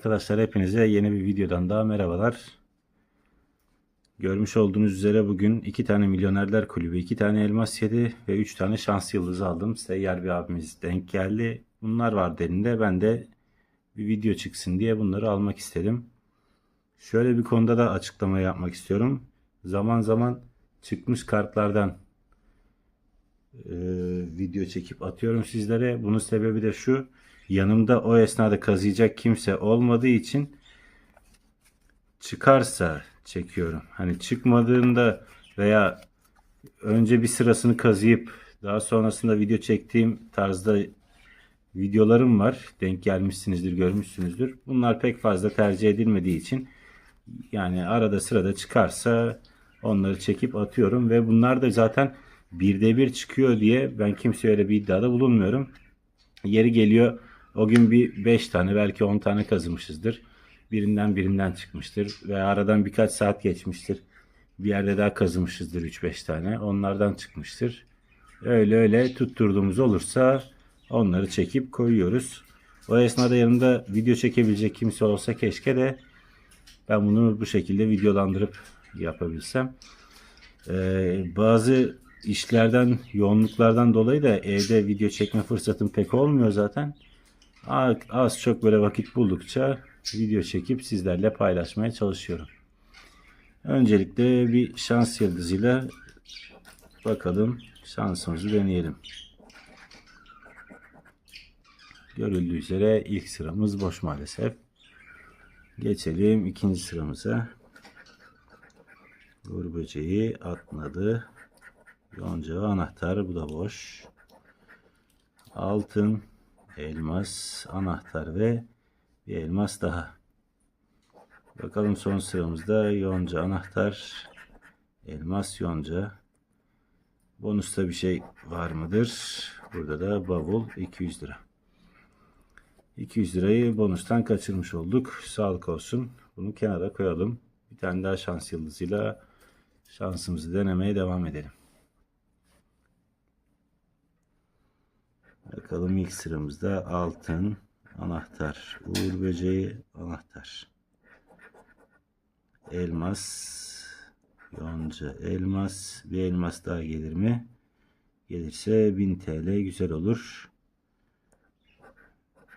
Arkadaşlar hepinize yeni bir videodan daha merhabalar. Görmüş olduğunuz üzere bugün iki tane Milyonerler Kulübü, iki tane Elmas 7 ve üç tane Şans Yıldızı aldım. Seyyar bir abimiz denk geldi. Bunlar vardı elinde. Ben de bir video çıksın diye bunları almak istedim. Şöyle bir konuda da açıklama yapmak istiyorum. Zaman zaman çıkmış kartlardan e, video çekip atıyorum sizlere. Bunun sebebi de şu. Yanımda o esnada kazıyacak kimse olmadığı için çıkarsa çekiyorum. Hani çıkmadığında veya önce bir sırasını kazıyıp daha sonrasında video çektiğim tarzda videolarım var. Denk gelmişsinizdir, görmüşsünüzdür. Bunlar pek fazla tercih edilmediği için yani arada sırada çıkarsa onları çekip atıyorum ve bunlar da zaten birde bir çıkıyor diye ben kimseye öyle bir iddiada bulunmuyorum. Yeri geliyor o gün bir 5 tane belki 10 tane kazımışızdır. Birinden birinden çıkmıştır veya aradan birkaç saat geçmiştir. Bir yerde daha kazımışızdır 3-5 tane. Onlardan çıkmıştır. Öyle öyle tutturduğumuz olursa onları çekip koyuyoruz. O esnada yanımda video çekebilecek kimse olsa keşke de ben bunu bu şekilde videolandırıp yapabilsem. Ee, bazı işlerden, yoğunluklardan dolayı da evde video çekme fırsatım pek olmuyor zaten. Az, çok böyle vakit buldukça video çekip sizlerle paylaşmaya çalışıyorum. Öncelikle bir şans yıldızıyla bakalım şansımızı deneyelim. Görüldüğü üzere ilk sıramız boş maalesef. Geçelim ikinci sıramıza. Uğur böceği atladı. Yonca anahtar bu da boş. Altın, elmas, anahtar ve bir elmas daha. Bakalım son sıramızda yonca anahtar, elmas yonca. Bonusta bir şey var mıdır? Burada da bavul 200 lira. 200 lirayı bonustan kaçırmış olduk. Sağlık olsun. Bunu kenara koyalım. Bir tane daha şans yıldızıyla şansımızı denemeye devam edelim. Bakalım ilk sıramızda altın, anahtar, uğur böceği, anahtar. Elmas, yonca, elmas. Bir elmas daha gelir mi? Gelirse 1000 TL güzel olur.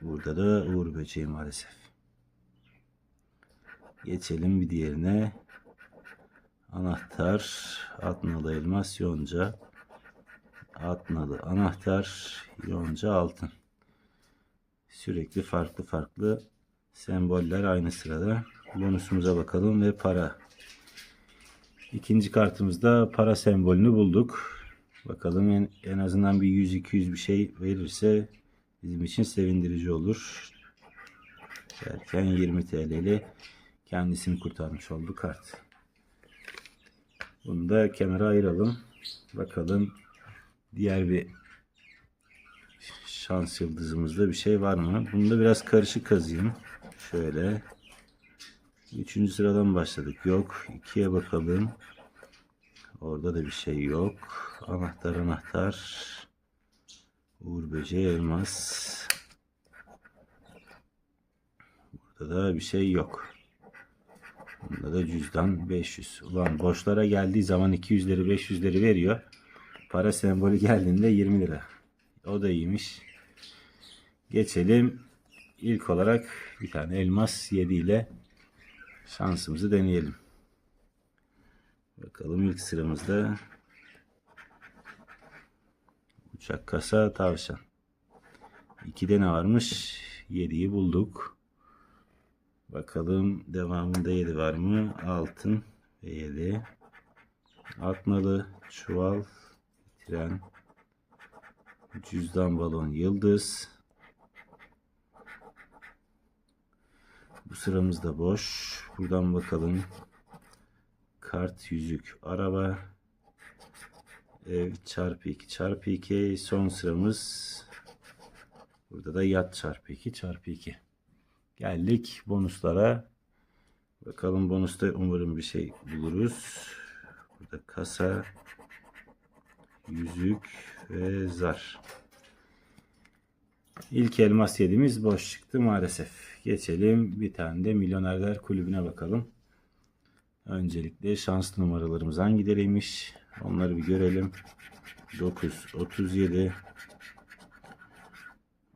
Burada da uğur böceği maalesef. Geçelim bir diğerine. Anahtar, atnalı elmas, yonca. Atnalı anahtar, yonca altın. Sürekli farklı farklı semboller aynı sırada. Bonusumuza bakalım ve para. İkinci kartımızda para sembolünü bulduk. Bakalım en, en azından bir 100-200 bir şey verirse bizim için sevindirici olur. Derken 20 TL ile kendisini kurtarmış oldu kart. Bunu da kenara ayıralım. Bakalım diğer bir şans yıldızımızda bir şey var mı? Bunu da biraz karışık kazıyım. Şöyle. Üçüncü sıradan başladık. Yok. İkiye bakalım. Orada da bir şey yok. Anahtar anahtar. Uğur böceği elmas. Burada da bir şey yok. Bunda da cüzdan 500. Ulan boşlara geldiği zaman 200'leri 500'leri veriyor. Para sembolü geldiğinde 20 lira. O da iyiymiş. Geçelim. İlk olarak bir tane elmas 7 ile şansımızı deneyelim. Bakalım ilk sıramızda uçak kasa tavşan. 2'de ne varmış? 7'yi bulduk. Bakalım devamında 7 var mı? Altın ve 7. Atmalı, çuval, tren, cüzdan, balon, yıldız. Bu sıramız da boş. Buradan bakalım. Kart, yüzük, araba, ev çarpı 2 çarpı 2. Son sıramız burada da yat çarpı 2 çarpı 2. Geldik bonuslara. Bakalım bonusta umarım bir şey buluruz. Burada kasa, yüzük ve zar. İlk elmas yedimiz boş çıktı maalesef. Geçelim bir tane de Milyonerler Kulübü'ne bakalım. Öncelikle şans numaralarımız hangileriymiş? Onları bir görelim. 9, 37,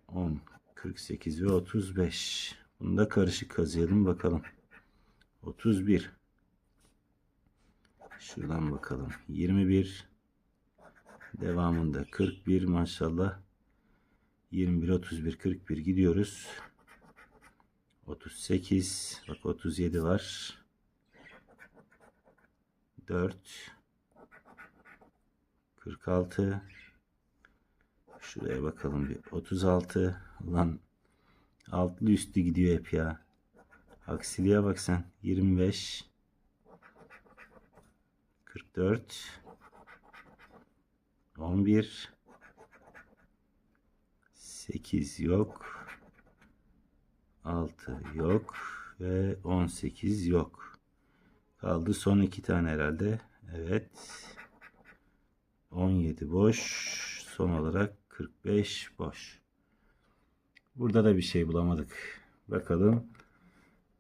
10, 48 ve 35. Bunu da karışık kazıyalım bakalım. 31. Şuradan bakalım. 21. Devamında 41 maşallah. 21, 31, 41 gidiyoruz. 38. Bak 37 var. 4. 46. Şuraya bakalım bir. 36. Ulan altlı üstü gidiyor hep ya. Aksiliğe bak sen. 25. 44. 11. 8 yok. 6 yok. Ve 18 yok. Kaldı son iki tane herhalde. Evet. 17 boş. Son olarak 45 boş. Burada da bir şey bulamadık. Bakalım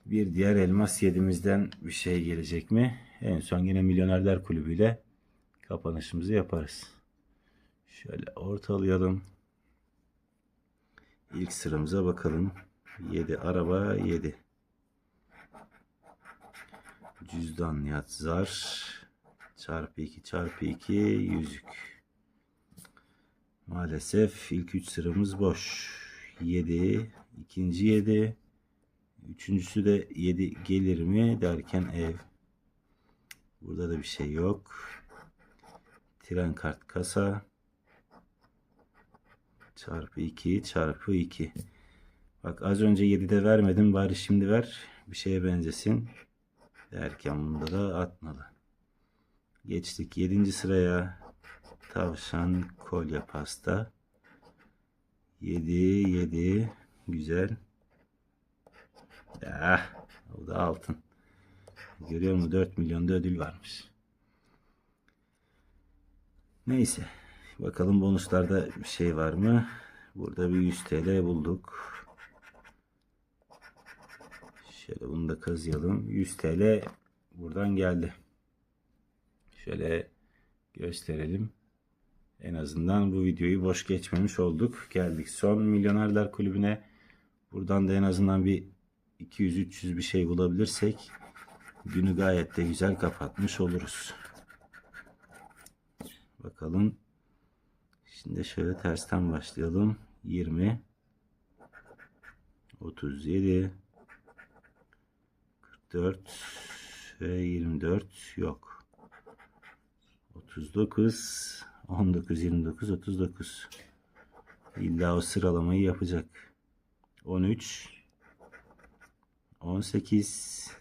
bir diğer elmas yedimizden bir şey gelecek mi? En son yine Milyonerler Kulübü ile kapanışımızı yaparız. Şöyle ortalayalım. İlk sıramıza bakalım. 7 araba 7. Cüzdan yat zar. Çarpı 2 çarpı 2 yüzük. Maalesef ilk 3 sıramız boş. 7, ikinci 7, üçüncüsü de 7 gelir mi derken ev. Burada da bir şey yok. Tren kart kasa. Çarpı 2 çarpı 2. Bak az önce 7'de vermedim bari şimdi ver. Bir şeye benzesin. Derken bunda da atmalı. Geçtik 7. sıraya. Tavşan kolye pasta. 7 7 güzel. Ya, o da altın. Görüyor musun 4 milyonda ödül varmış. Neyse. Bakalım bonuslarda bir şey var mı? Burada bir 100 TL bulduk. Şöyle bunu da kazıyalım. 100 TL buradan geldi. Şöyle gösterelim. En azından bu videoyu boş geçmemiş olduk. Geldik son Milyonerler Kulübü'ne. Buradan da en azından bir 200-300 bir şey bulabilirsek günü gayet de güzel kapatmış oluruz. Bakalım. Şimdi şöyle tersten başlayalım. 20 37 44 ve 24 yok. 39 19 29 39 İlla o sıralamayı yapacak. 13 18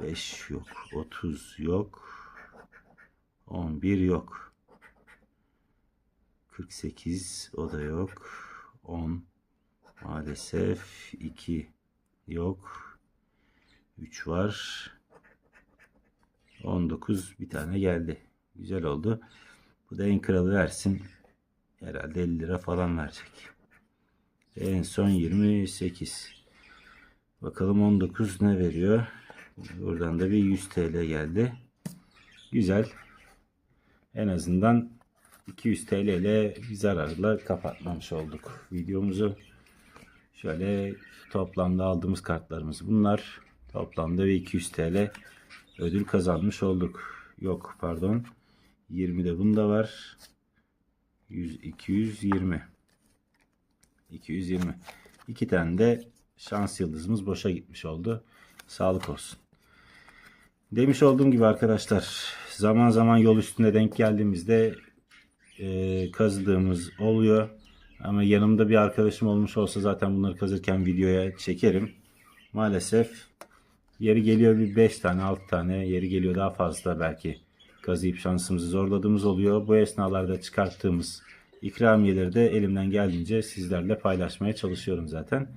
5 yok. 30 yok. 11 yok. 48 o da yok. 10 maalesef 2 yok. 3 var. 19 bir tane geldi. Güzel oldu. Bu da en kralı versin. Herhalde 50 lira falan verecek. En son 28. Bakalım 19 ne veriyor? Buradan da bir 100 TL geldi. Güzel. En azından 200 TL ile zararla kapatmamış olduk videomuzu. Şöyle toplamda aldığımız kartlarımız bunlar. Toplamda bir 200 TL ödül kazanmış olduk. Yok pardon. 20 de bunda var. 100 220. 220. İki tane de şans yıldızımız boşa gitmiş oldu. Sağlık olsun. Demiş olduğum gibi arkadaşlar zaman zaman yol üstünde denk geldiğimizde e, kazıdığımız oluyor. Ama yanımda bir arkadaşım olmuş olsa zaten bunları kazırken videoya çekerim. Maalesef yeri geliyor bir 5 tane 6 tane yeri geliyor daha fazla belki kazıyıp şansımızı zorladığımız oluyor. Bu esnalarda çıkarttığımız ikramiyeleri de elimden geldiğince sizlerle paylaşmaya çalışıyorum zaten.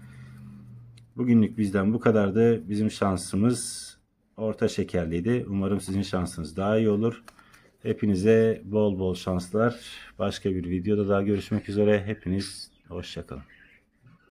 Bugünlük bizden bu kadardı. Bizim şansımız orta şekerliydi. Umarım sizin şansınız daha iyi olur. Hepinize bol bol şanslar. Başka bir videoda daha görüşmek üzere. Hepiniz hoşçakalın.